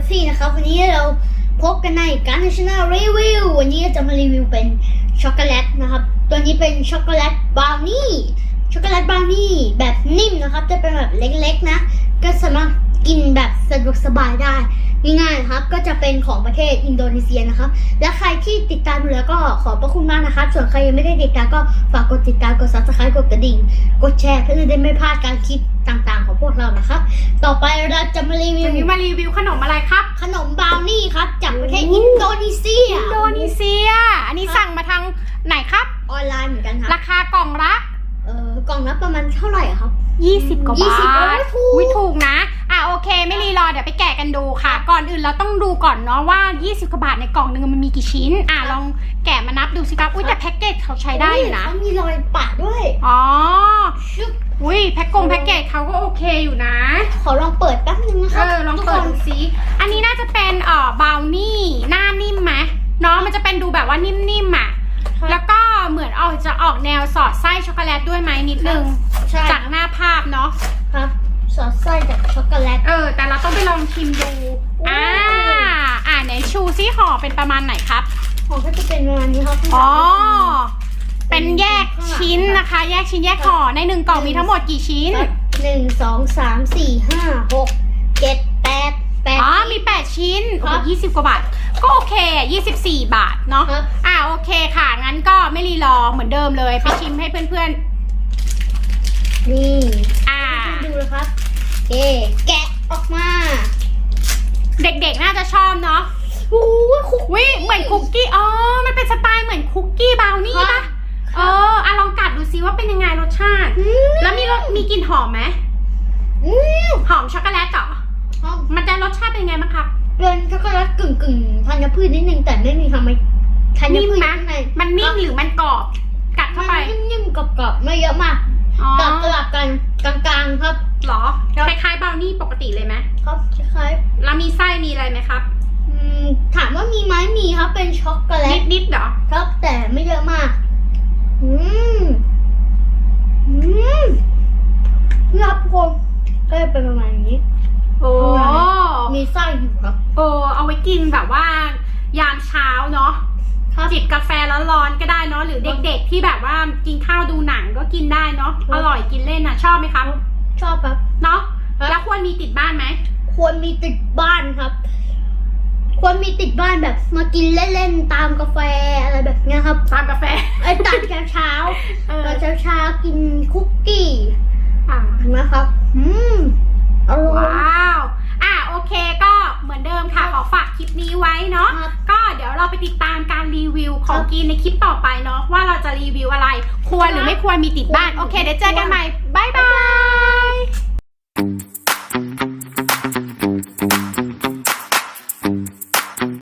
ปซี่นะครับ วันนี้เราพบกันในการชนะรีวิววันนี้จะมารีวิวเป็นช็อกโกแลตนะครับ ตัวนี้เป็นช็อกโกแลตบราวนี่ช็อกโกแลตบราวนี่แบบนิ่มนะครับ จะเป็นแบบเล็กๆนะ ก็สามารถกินแบบสะดวกสบายได้ง่ายๆนะครับ ก็จะเป็นของประเทศอินโดนีเซียนะครับ และใครที่ติดตามอยู่แล้วก็ขอบพระคุณมากนะครับ ส่วนใครยังไม่ได้ติดตามก็ฝากกดติดตาม กด subscribe กดกระดิ่ง กดแชร์เพื่อจะได้ไม่พลาดการคลิปต่างๆของ วกเรานะครับต่อไปเราจะมารีวิวันนี้วมารีวิวขนมอะไรครับ ขนมบราวนี่ครับ จากประเทศโอ้อินโดนีเซีย อินโดนีเซีย อันนี้ครับ สั่งมาทางไหนครับ ออนไลน์เหมือนกันครับ ราคากล่องละ เอ่อกล่องละประมาณเท่าไหร่อะครับ 20 กว่ายี่บาสิบทโอ้ยถูก อุ๊ยถูกนะอะ โอเค ไม่รีรอเดี๋ยวไปแกะกันดูค่ะ ก่อนอื่นเราต้องดูก่อนเนาะว่า 20กว่าบาทในกล่องหนึงมันมีกี่ชิ้น อะลองแกะมานับดูสิครับอุ้ยแต่แพ็กเกจเขาใช้ได้อยู่นะ เขามีรอยปะด้วย อ๋อชึบอุ้ยแพ็กกงแพ็กเกจเขาก็โอเคอยู่นะ ขอลองเปิดแป๊บนึงนะคเอรับอลองทุกเปิดคนดูสิอันนี้น่าจะเป็นเอ่อบราวนี่ หน้านิ่มไหมเนาะมันจะเป็นดูแบบว่านิ่มๆอะ แล้วก็เหมือนออกจะออกแนวสอดไส้ช็อกโกแลตด้วยไหมนิดนึง ใช่จากหน้าภาพเนาะ ครับสอดไส้จากช็อกโกแลต เออ แต่เราต้องไปลองชิมดูอ่าอ่าไหนชูซี่ห่อเป็นประมาณไหนครับของก็จะเป็นประมาณนี้ครับอ๋อเป็นแยกชิ้นนะคะ แยกชิ้นแยกห่อในหนึ่งกล่องมีทั้งหมดกี่ชิ้นครับหนึ่งสองสามสี่ห้าหกเจ็ดแปดแปดอ๋อมี8ชิ้นคโอ้รับยี่สิบกว่าบาท ก็โอเคอะ24บาทเนาะครับอ่าโอเคค่ะ งั้นก็ไม่รีรอเหมือนเดิมเลยไปชิมให้เพื่อนนี่ๆอ่าให้ดูนะครับเอ๊แกะออกมาเด็กๆ น่าจะชอบเนาะโอ้ยคุกวิเหมือนคุกกี้ อ๋อ มันเป็นสไตล์เหมือนคุกกี้บราวนี่ครัปะบเอออะลองกัดดูซิว่าเป็นยังไงรสชาติอืมแล้วมีรสมีกลิ่นหอมไหมอืมหอมช็อกโกแลตเหรอครับมันจะรสชาติเป็นไงบ้างครับเป็นช็อกโกแลตกึ่งกึ่งๆธัญพืชนิดนึงแต่ไม่มีทำไมธัญพืชนิ่มไหมข้างในมันนิ่มหรือมันกรอบ กัดเข้าไปมันนิ่มๆกรอบๆไม่เยอะมากอ๋อกลับสลับกัน กลางๆครับเหรอ ครับ คล้ายๆบราวนี่ปกติเลยไหมครับคล้ายแล้วมีไส้มีอะไรไหมครับๆอืมถามว่ามีไหมมีครับเป็นช็อกโกแลตนิดๆเหรอ ครับแต่ไม่เยอะมาก อืมอืมนี่ครับทุกคนก็จะเป็นประมาณนี้ โอ้ มีไส้อยู่ครับ โอ้เอาไว้กินแบบว่ายามเช้าเนาะ ครับ จิบกาแฟร้อนๆก็ได้เนาะหรือเด็กๆที่แบบว่ากินข้าวดูหนังก็กินได้เนาะครับอร่อยกินเล่นนะชอบไหมครับ ชอบครับ เนาะครับ แล้วควรมีติดบ้านไหมควรมีติดบ้านครับ ควรมีติดบ้านแบบมากินเล่นๆตามกาแฟอะไรแบบเนี้ยครับตามกาแฟไอ้ตอนเช้าเช้าเอๆอตอนเช้าเช้าๆกินคุกกี้อะนะครับ อืมอร่อย ว้าว อะโอเคก็เหมือนเดิมค่ะ ขอฝากคลิปนี้ไว้เนาะ ครับก็ เราไปติดตามการรีวิวของกินในคลิปต่อไปเนาะว่าเราจะรีวิวอะไร ควรหรือไม่ควรมีติดบ้าน โอเค เดี๋ยวเจอกันใหม่ บ๊ายบาย